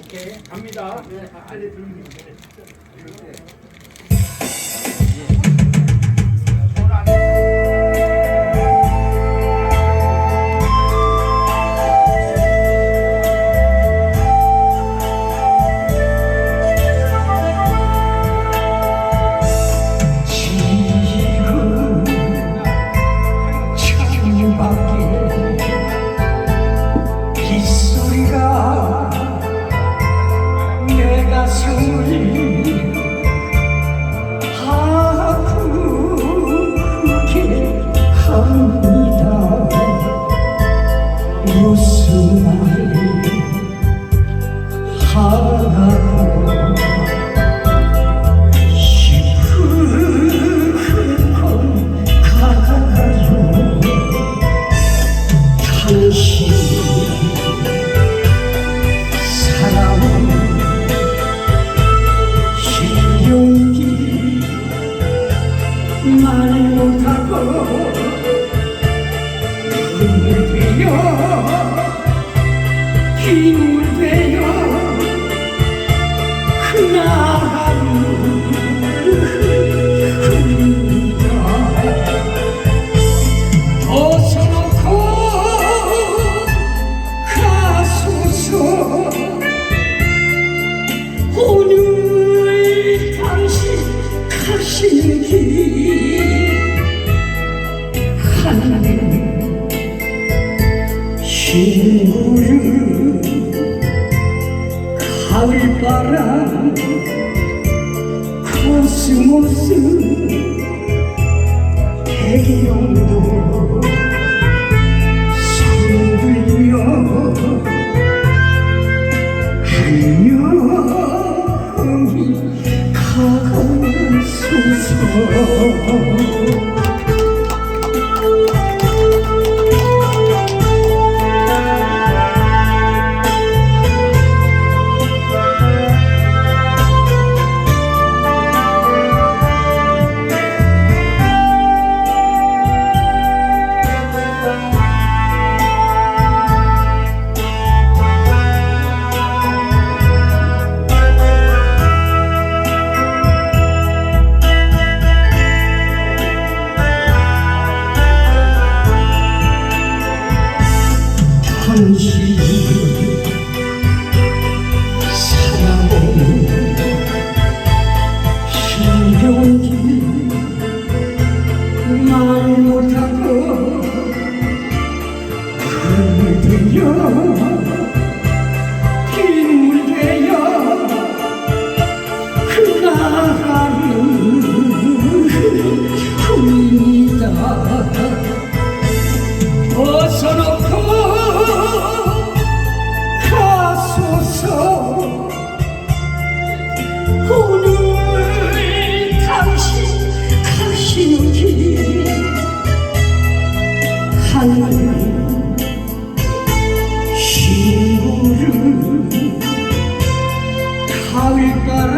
오케이 갑니다. 지금 가슴을 눈물 신부를 가을바람 코스모스 배경도 손들며 안녕히 가소서 말을 못하고 그들여 나를 신고를 가을가라?